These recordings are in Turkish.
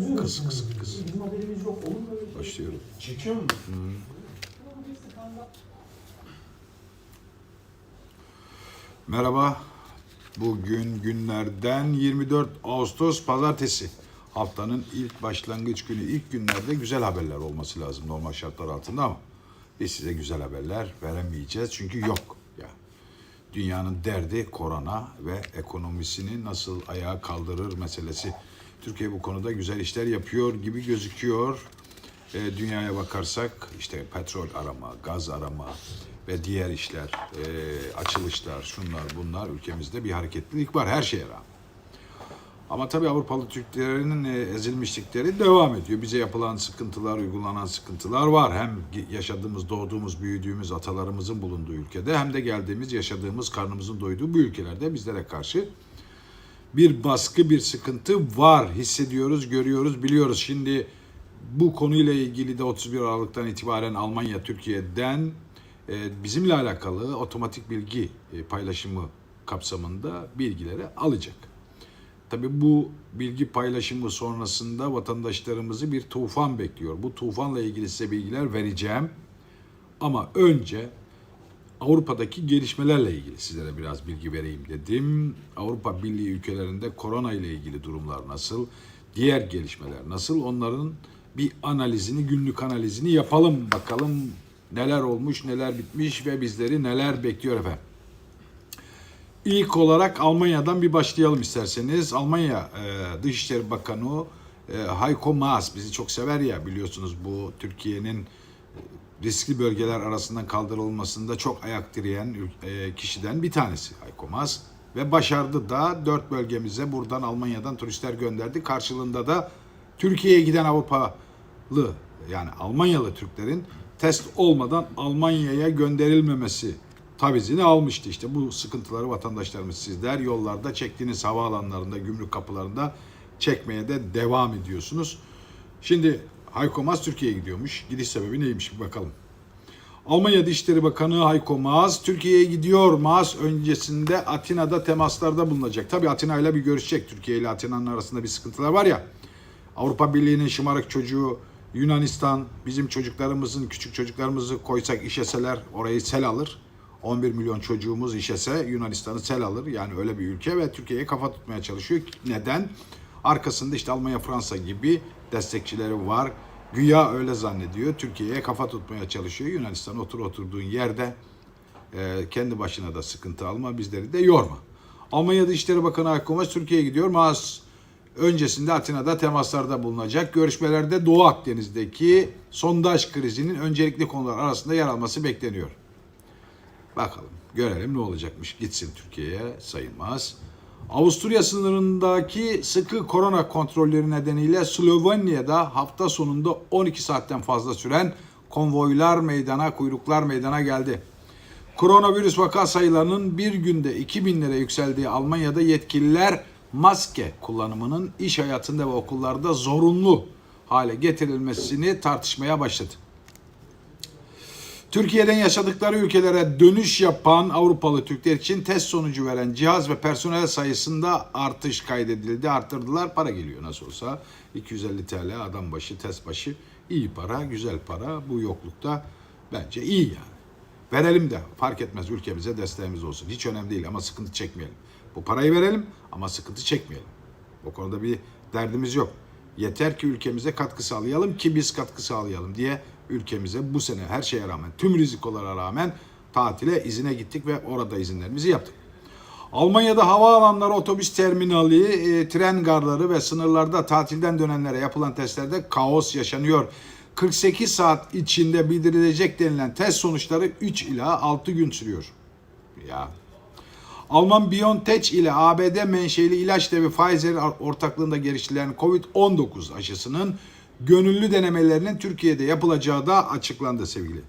Kız kız kız. Bizim haberimiz yok. Olur mu öyle şey? Başlıyorum. Çekiyor mu? Merhaba. Bugün günlerden 24 Ağustos Pazartesi. Haftanın ilk başlangıç günü, ilk günlerde güzel haberler olması lazım normal şartlar altında ama biz size güzel haberler veremeyeceğiz çünkü yok. Ya. Dünyanın derdi korona ve ekonomisini nasıl ayağa kaldırır meselesi. Türkiye bu konuda güzel işler yapıyor gibi gözüküyor. E, dünyaya bakarsak işte petrol arama, gaz arama ve diğer işler, e, açılışlar, şunlar bunlar ülkemizde bir hareketlilik var her şeye rağmen. Ama tabii Avrupalı Türklerin e, ezilmişlikleri devam ediyor. Bize yapılan sıkıntılar, uygulanan sıkıntılar var. Hem yaşadığımız, doğduğumuz, büyüdüğümüz atalarımızın bulunduğu ülkede hem de geldiğimiz, yaşadığımız, karnımızın doyduğu bu ülkelerde bizlere karşı bir baskı, bir sıkıntı var. Hissediyoruz, görüyoruz, biliyoruz. Şimdi bu konuyla ilgili de 31 Aralık'tan itibaren Almanya Türkiye'den e, bizimle alakalı otomatik bilgi e, paylaşımı kapsamında bilgileri alacak. Tabii bu bilgi paylaşımı sonrasında vatandaşlarımızı bir tufan bekliyor. Bu tufanla ilgili size bilgiler vereceğim. Ama önce Avrupa'daki gelişmelerle ilgili sizlere biraz bilgi vereyim dedim. Avrupa Birliği ülkelerinde korona ile ilgili durumlar nasıl? Diğer gelişmeler nasıl? Onların bir analizini, günlük analizini yapalım bakalım neler olmuş, neler bitmiş ve bizleri neler bekliyor efendim. İlk olarak Almanya'dan bir başlayalım isterseniz. Almanya e, Dışişleri Bakanı e, Heiko Maas bizi çok sever ya biliyorsunuz bu Türkiye'nin riskli bölgeler arasından kaldırılmasında çok ayak direyen e, kişiden bir tanesi Heiko Maas. Ve başardı da dört bölgemize buradan Almanya'dan turistler gönderdi. Karşılığında da Türkiye'ye giden Avrupalı yani Almanyalı Türklerin test olmadan Almanya'ya gönderilmemesi tabizini almıştı. İşte bu sıkıntıları vatandaşlarımız sizler yollarda çektiğiniz havaalanlarında, gümrük kapılarında çekmeye de devam ediyorsunuz. Şimdi Hayko Maas Türkiye'ye gidiyormuş. Gidiş sebebi neymiş bir bakalım. Almanya Dışişleri Bakanı Hayko Maas Türkiye'ye gidiyor. Maas öncesinde Atina'da temaslarda bulunacak. Tabii Atina ile bir görüşecek. Türkiye ile Atina'nın arasında bir sıkıntılar var ya. Avrupa Birliği'nin şımarık çocuğu Yunanistan bizim çocuklarımızın küçük çocuklarımızı koysak işeseler orayı sel alır. 11 milyon çocuğumuz işese Yunanistan'ı sel alır. Yani öyle bir ülke ve Türkiye'ye kafa tutmaya çalışıyor. Neden? Arkasında işte Almanya, Fransa gibi destekçileri var. Güya öyle zannediyor. Türkiye'ye kafa tutmaya çalışıyor. Yunanistan otur oturduğun yerde e, kendi başına da sıkıntı alma, bizleri de yorma. Almanya Dışişleri Bakanı Maas Türkiye'ye gidiyor. Maas öncesinde Atina'da temaslarda bulunacak. Görüşmelerde Doğu Akdeniz'deki sondaj krizinin öncelikli konular arasında yer alması bekleniyor. Bakalım görelim ne olacakmış. Gitsin Türkiye'ye sayılmaz. Avusturya sınırındaki sıkı korona kontrolleri nedeniyle Slovenya'da hafta sonunda 12 saatten fazla süren konvoylar meydana, kuyruklar meydana geldi. Koronavirüs vaka sayılarının bir günde 2000'lere yükseldiği Almanya'da yetkililer maske kullanımının iş hayatında ve okullarda zorunlu hale getirilmesini tartışmaya başladı. Türkiye'den yaşadıkları ülkelere dönüş yapan Avrupalı Türkler için test sonucu veren cihaz ve personel sayısında artış kaydedildi. Arttırdılar. Para geliyor nasıl olsa. 250 TL adam başı, test başı. iyi para, güzel para. Bu yoklukta bence iyi yani. Verelim de fark etmez ülkemize desteğimiz olsun. Hiç önemli değil ama sıkıntı çekmeyelim. Bu parayı verelim ama sıkıntı çekmeyelim. O konuda bir derdimiz yok. Yeter ki ülkemize katkı sağlayalım ki biz katkı sağlayalım diye ülkemize bu sene her şeye rağmen tüm rizikolara rağmen tatile izine gittik ve orada izinlerimizi yaptık. Almanya'da havaalanları, otobüs terminali, e, tren garları ve sınırlarda tatilden dönenlere yapılan testlerde kaos yaşanıyor. 48 saat içinde bildirilecek denilen test sonuçları 3 ila 6 gün sürüyor. Ya Alman BioNTech ile ABD menşeli ilaç devi Pfizer ortaklığında geliştirilen COVID-19 aşısının gönüllü denemelerinin Türkiye'de yapılacağı da açıklandı sevgili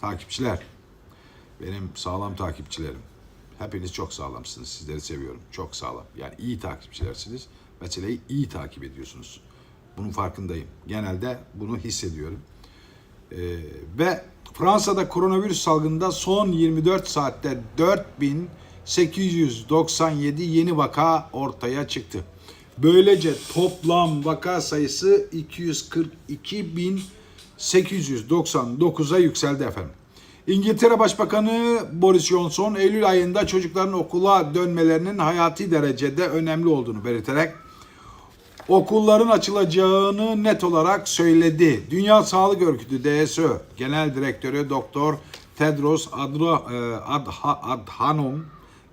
takipçiler. Benim sağlam takipçilerim. Hepiniz çok sağlamsınız. Sizleri seviyorum. Çok sağlam. Yani iyi takipçilersiniz. Meseleyi iyi takip ediyorsunuz. Bunun farkındayım. Genelde bunu hissediyorum. Ee, ve Fransa'da koronavirüs salgında son 24 saatte 4897 yeni vaka ortaya çıktı. Böylece toplam vaka sayısı 242.899'a yükseldi efendim. İngiltere Başbakanı Boris Johnson Eylül ayında çocukların okula dönmelerinin hayati derecede önemli olduğunu belirterek okulların açılacağını net olarak söyledi. Dünya Sağlık Örgütü DSÖ Genel Direktörü Doktor Tedros Adro, e, Adha, Adhanom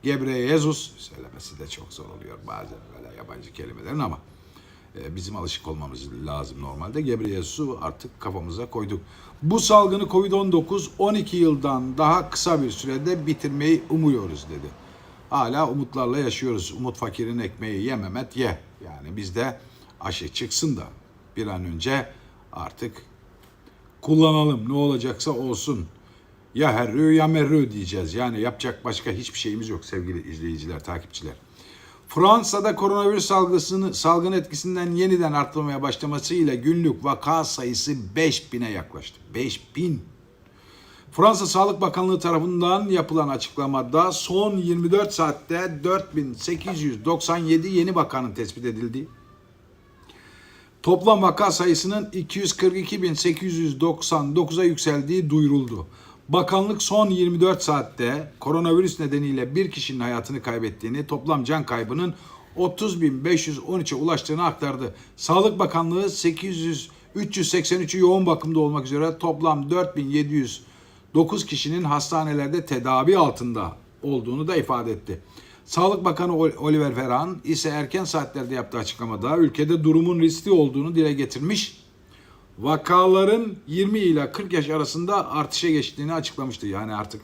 Ghebreyesus söylemesi de çok zor oluyor bazen yabancı kelimelerin ama e, bizim alışık olmamız lazım normalde. Ghebreyesus'u artık kafamıza koyduk. Bu salgını Covid-19 12 yıldan daha kısa bir sürede bitirmeyi umuyoruz dedi. Hala umutlarla yaşıyoruz. Umut fakirin ekmeği ye Mehmet ye. Yani bizde aşı çıksın da bir an önce artık kullanalım. Ne olacaksa olsun. Ya herrü ya merrü diyeceğiz. Yani yapacak başka hiçbir şeyimiz yok sevgili izleyiciler, takipçiler. Fransa'da koronavirüs salgısını, salgın etkisinden yeniden artmaya başlamasıyla günlük vaka sayısı 5000'e yaklaştı. 5000. Fransa Sağlık Bakanlığı tarafından yapılan açıklamada son 24 saatte 4897 yeni vakanın tespit edildiği, toplam vaka sayısının 242.899'a yükseldiği duyuruldu. Bakanlık son 24 saatte koronavirüs nedeniyle bir kişinin hayatını kaybettiğini, toplam can kaybının 30.513'e ulaştığını aktardı. Sağlık Bakanlığı 800 383'ü yoğun bakımda olmak üzere toplam 4709 kişinin hastanelerde tedavi altında olduğunu da ifade etti. Sağlık Bakanı Ol- Oliver Ferhan ise erken saatlerde yaptığı açıklamada ülkede durumun riskli olduğunu dile getirmiş. Vakaların 20 ile 40 yaş arasında artışa geçtiğini açıklamıştı. Yani artık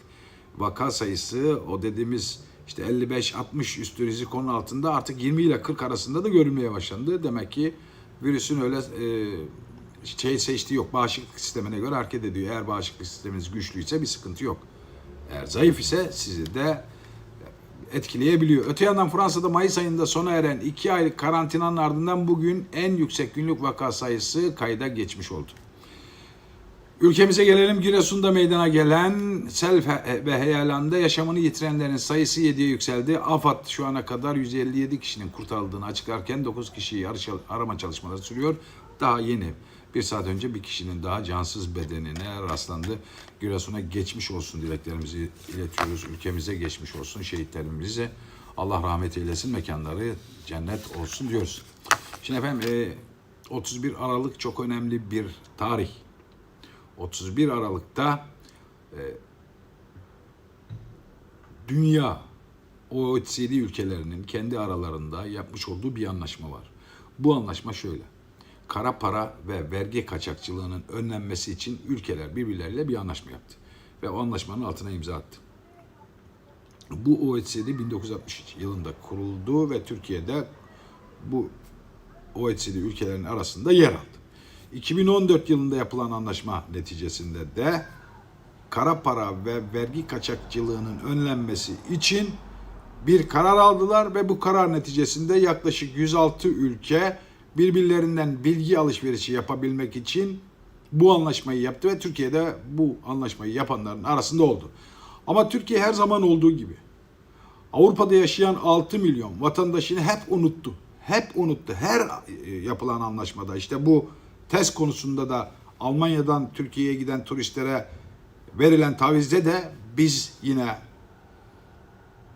vaka sayısı o dediğimiz işte 55-60 üstü risk onun altında artık 20 ile 40 arasında da görülmeye başlandı. Demek ki virüsün öyle e, şey seçtiği yok. Bağışıklık sistemine göre hareket ediyor. Eğer bağışıklık sisteminiz güçlüyse bir sıkıntı yok. Eğer zayıf ise sizi de etkileyebiliyor. Öte yandan Fransa'da Mayıs ayında sona eren 2 aylık karantinanın ardından bugün en yüksek günlük vaka sayısı kayda geçmiş oldu. Ülkemize gelelim. Giresun'da meydana gelen sel ve heyelanında yaşamını yitirenlerin sayısı 7'ye yükseldi. AFAD şu ana kadar 157 kişinin kurtarıldığını açıklarken 9 kişiyi arama çalışmaları sürüyor. Daha yeni bir saat önce bir kişinin daha cansız bedenine rastlandı. Giresun'a geçmiş olsun dileklerimizi iletiyoruz. Ülkemize geçmiş olsun şehitlerimize. Allah rahmet eylesin mekanları cennet olsun diyoruz. Şimdi efendim e, 31 Aralık çok önemli bir tarih. 31 Aralık'ta e, dünya OECD ülkelerinin kendi aralarında yapmış olduğu bir anlaşma var. Bu anlaşma şöyle. Kara para ve vergi kaçakçılığının önlenmesi için ülkeler birbirleriyle bir anlaşma yaptı. Ve o anlaşmanın altına imza attı. Bu OECD 1963 yılında kuruldu ve Türkiye'de bu OECD ülkelerinin arasında yer aldı. 2014 yılında yapılan anlaşma neticesinde de kara para ve vergi kaçakçılığının önlenmesi için bir karar aldılar ve bu karar neticesinde yaklaşık 106 ülke birbirlerinden bilgi alışverişi yapabilmek için bu anlaşmayı yaptı ve Türkiye'de bu anlaşmayı yapanların arasında oldu. Ama Türkiye her zaman olduğu gibi Avrupa'da yaşayan 6 milyon vatandaşını hep unuttu. Hep unuttu. Her e, yapılan anlaşmada işte bu test konusunda da Almanya'dan Türkiye'ye giden turistlere verilen tavizde de biz yine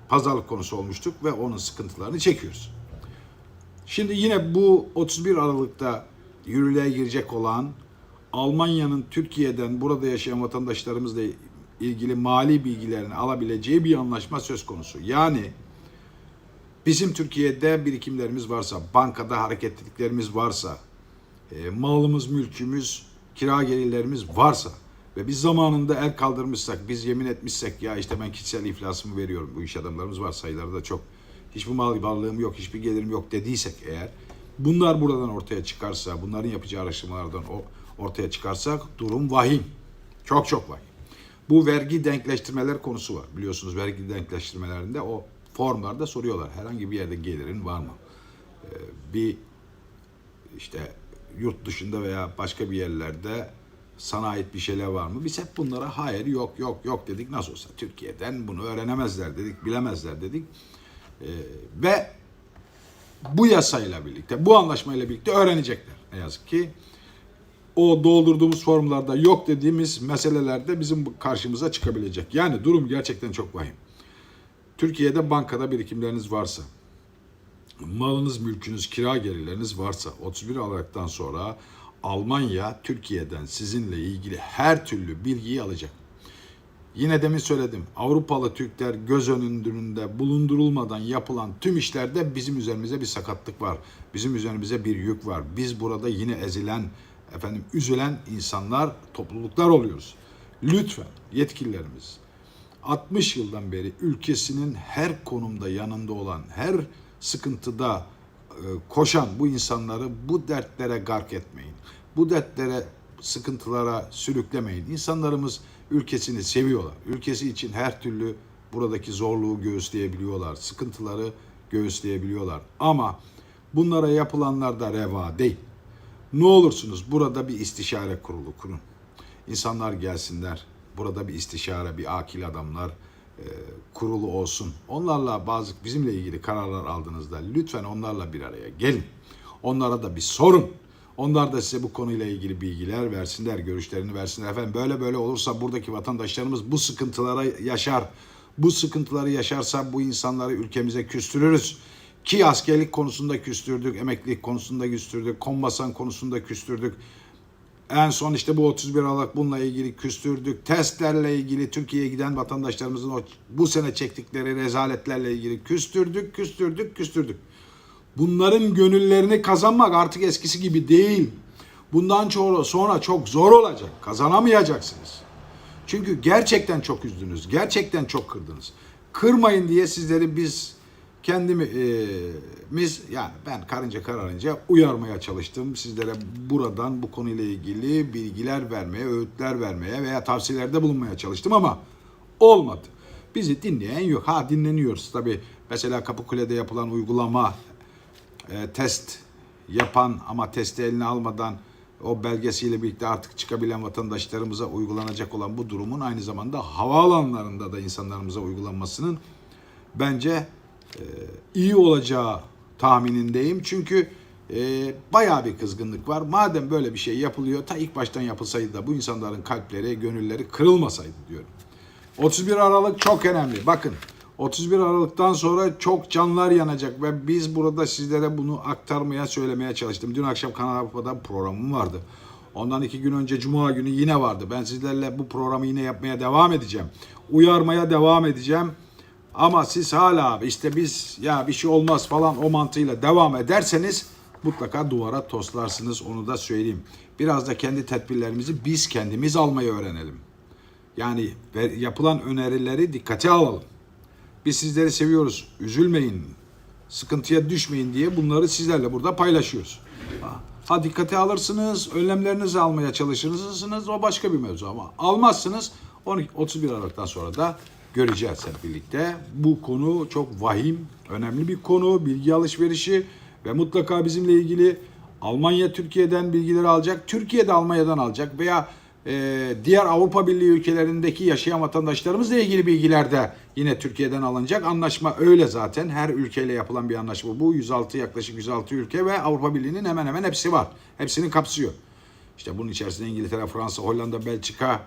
pazarlık konusu olmuştuk ve onun sıkıntılarını çekiyoruz. Şimdi yine bu 31 Aralık'ta yürürlüğe girecek olan Almanya'nın Türkiye'den burada yaşayan vatandaşlarımızla ilgili mali bilgilerini alabileceği bir anlaşma söz konusu. Yani bizim Türkiye'de birikimlerimiz varsa, bankada hareketliliklerimiz varsa, e, malımız, mülkümüz, kira gelirlerimiz varsa ve biz zamanında el kaldırmışsak, biz yemin etmişsek ya işte ben kişisel iflasımı veriyorum. Bu iş adamlarımız var sayıları da çok. Hiçbir mal varlığım yok, hiçbir gelirim yok dediysek eğer bunlar buradan ortaya çıkarsa, bunların yapacağı araştırmalardan ortaya çıkarsak durum vahim. Çok çok vahim. Bu vergi denkleştirmeler konusu var. Biliyorsunuz vergi denkleştirmelerinde o formlarda soruyorlar. Herhangi bir yerde gelirin var mı? Ee, bir işte yurt dışında veya başka bir yerlerde sana ait bir şeyler var mı? Biz hep bunlara hayır yok yok yok dedik. Nasıl olsa Türkiye'den bunu öğrenemezler dedik, bilemezler dedik. Ee, ve bu yasayla birlikte, bu anlaşmayla birlikte öğrenecekler. Ne yazık ki o doldurduğumuz formlarda yok dediğimiz meselelerde bizim karşımıza çıkabilecek. Yani durum gerçekten çok vahim. Türkiye'de bankada birikimleriniz varsa, malınız, mülkünüz, kira gelirleriniz varsa 31 Aralık'tan sonra Almanya Türkiye'den sizinle ilgili her türlü bilgiyi alacak. Yine demin söyledim. Avrupalı Türkler göz önünde bulundurulmadan yapılan tüm işlerde bizim üzerimize bir sakatlık var. Bizim üzerimize bir yük var. Biz burada yine ezilen, efendim üzülen insanlar, topluluklar oluyoruz. Lütfen yetkililerimiz 60 yıldan beri ülkesinin her konumda yanında olan, her sıkıntıda e, koşan bu insanları bu dertlere gark etmeyin. Bu dertlere, sıkıntılara sürüklemeyin. İnsanlarımız ülkesini seviyorlar. Ülkesi için her türlü buradaki zorluğu göğüsleyebiliyorlar. Sıkıntıları göğüsleyebiliyorlar. Ama bunlara yapılanlar da reva değil. Ne olursunuz burada bir istişare kurulu kurun. İnsanlar gelsinler. Burada bir istişare, bir akil adamlar e, kurulu olsun. Onlarla bazı bizimle ilgili kararlar aldığınızda lütfen onlarla bir araya gelin. Onlara da bir sorun. Onlar da size bu konuyla ilgili bilgiler versinler, görüşlerini versinler. Efendim böyle böyle olursa buradaki vatandaşlarımız bu sıkıntılara yaşar. Bu sıkıntıları yaşarsa bu insanları ülkemize küstürürüz. Ki askerlik konusunda küstürdük, emeklilik konusunda küstürdük, kombasan konusunda küstürdük. En son işte bu 31 Aralık bununla ilgili küstürdük. Testlerle ilgili Türkiye'ye giden vatandaşlarımızın o bu sene çektikleri rezaletlerle ilgili küstürdük, küstürdük, küstürdük. Bunların gönüllerini kazanmak artık eskisi gibi değil. Bundan sonra, çok zor olacak. Kazanamayacaksınız. Çünkü gerçekten çok üzdünüz. Gerçekten çok kırdınız. Kırmayın diye sizleri biz kendimiz yani ben karınca kararınca uyarmaya çalıştım. Sizlere buradan bu konuyla ilgili bilgiler vermeye, öğütler vermeye veya tavsiyelerde bulunmaya çalıştım ama olmadı. Bizi dinleyen yok. Ha dinleniyoruz tabii. Mesela Kapıkule'de yapılan uygulama e, test yapan ama testi eline almadan o belgesiyle birlikte artık çıkabilen vatandaşlarımıza uygulanacak olan bu durumun aynı zamanda havaalanlarında da insanlarımıza uygulanmasının bence e, iyi olacağı tahminindeyim. Çünkü e, bayağı bir kızgınlık var. Madem böyle bir şey yapılıyor, ta ilk baştan yapılsaydı da bu insanların kalpleri, gönülleri kırılmasaydı diyorum. 31 Aralık çok önemli. Bakın 31 Aralık'tan sonra çok canlar yanacak ve biz burada sizlere bunu aktarmaya, söylemeye çalıştım. Dün akşam Kanal Avrupa'da programım vardı. Ondan iki gün önce Cuma günü yine vardı. Ben sizlerle bu programı yine yapmaya devam edeceğim. Uyarmaya devam edeceğim. Ama siz hala işte biz ya bir şey olmaz falan o mantığıyla devam ederseniz mutlaka duvara toslarsınız onu da söyleyeyim. Biraz da kendi tedbirlerimizi biz kendimiz almayı öğrenelim. Yani yapılan önerileri dikkate alalım. Biz sizleri seviyoruz. Üzülmeyin. Sıkıntıya düşmeyin diye bunları sizlerle burada paylaşıyoruz. Ha, dikkate alırsınız, önlemlerinizi almaya çalışırsınız o başka bir mevzu ama almazsınız 12, 31 Aralık'tan sonra da göreceğiz hep birlikte. Bu konu çok vahim, önemli bir konu, bilgi alışverişi ve mutlaka bizimle ilgili Almanya Türkiye'den bilgileri alacak, Türkiye de Almanya'dan alacak veya e, diğer Avrupa Birliği ülkelerindeki yaşayan vatandaşlarımızla ilgili bilgiler de yine Türkiye'den alınacak. Anlaşma öyle zaten. Her ülkeyle yapılan bir anlaşma bu. 106 yaklaşık 106 ülke ve Avrupa Birliği'nin hemen hemen hepsi var. Hepsini kapsıyor. İşte bunun içerisinde İngiltere, Fransa, Hollanda, Belçika,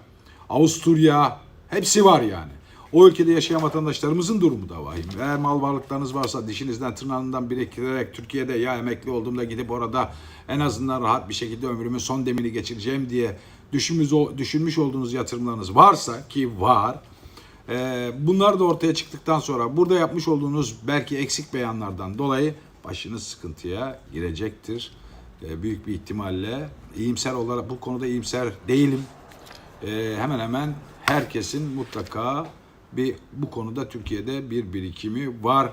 Avusturya hepsi var yani. O ülkede yaşayan vatandaşlarımızın durumu da vahim. Eğer mal varlıklarınız varsa dişinizden tırnağından biriktirerek Türkiye'de ya emekli olduğumda gidip orada en azından rahat bir şekilde ömrümün son demini geçireceğim diye düşünmüş, düşünmüş olduğunuz yatırımlarınız varsa ki var. Ee, bunlar da ortaya çıktıktan sonra burada yapmış olduğunuz belki eksik beyanlardan dolayı başınız sıkıntıya girecektir. Ee, büyük bir ihtimalle iyimser olarak bu konuda iyimser değilim. Ee, hemen hemen herkesin mutlaka bir bu konuda Türkiye'de bir birikimi var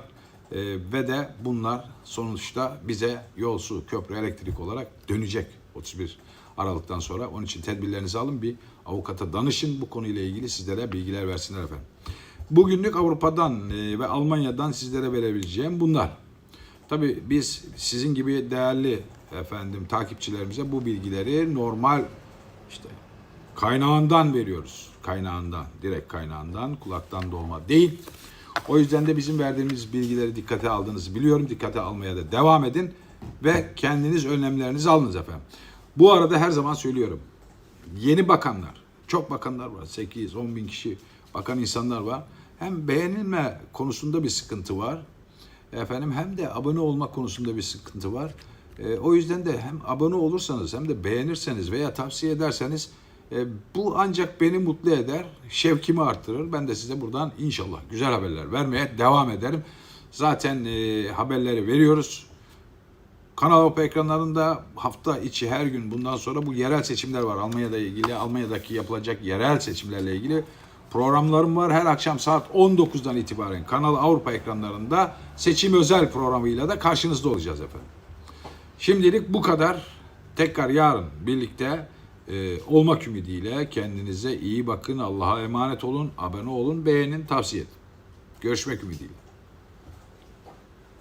Ee, ve de bunlar sonuçta bize yol, su, köprü, elektrik olarak dönecek 31 Aralık'tan sonra. Onun için tedbirlerinizi alın bir avukata danışın bu konuyla ilgili sizlere bilgiler versinler efendim. Bugünlük Avrupa'dan e, ve Almanya'dan sizlere verebileceğim bunlar. Tabii biz sizin gibi değerli efendim takipçilerimize bu bilgileri normal işte kaynağından veriyoruz. Kaynağından, direkt kaynağından, kulaktan dolma değil. O yüzden de bizim verdiğimiz bilgileri dikkate aldığınızı biliyorum. Dikkate almaya da devam edin ve kendiniz önlemlerinizi alınız efendim. Bu arada her zaman söylüyorum. Yeni bakanlar, çok bakanlar var. 8-10 bin kişi bakan insanlar var. Hem beğenilme konusunda bir sıkıntı var. Efendim hem de abone olmak konusunda bir sıkıntı var. E, o yüzden de hem abone olursanız hem de beğenirseniz veya tavsiye ederseniz bu ancak beni mutlu eder, şevkimi arttırır. Ben de size buradan inşallah güzel haberler vermeye devam ederim. Zaten e, haberleri veriyoruz. Kanal Avrupa ekranlarında hafta içi her gün bundan sonra bu yerel seçimler var. Almanya'da ilgili, Almanya'daki yapılacak yerel seçimlerle ilgili programlarım var. Her akşam saat 19'dan itibaren Kanal Avrupa ekranlarında seçim özel programıyla da karşınızda olacağız efendim. Şimdilik bu kadar. Tekrar yarın birlikte e, olmak ümidiyle kendinize iyi bakın. Allah'a emanet olun. Abone olun, beğenin, tavsiye edin. Görüşmek ümidiyle.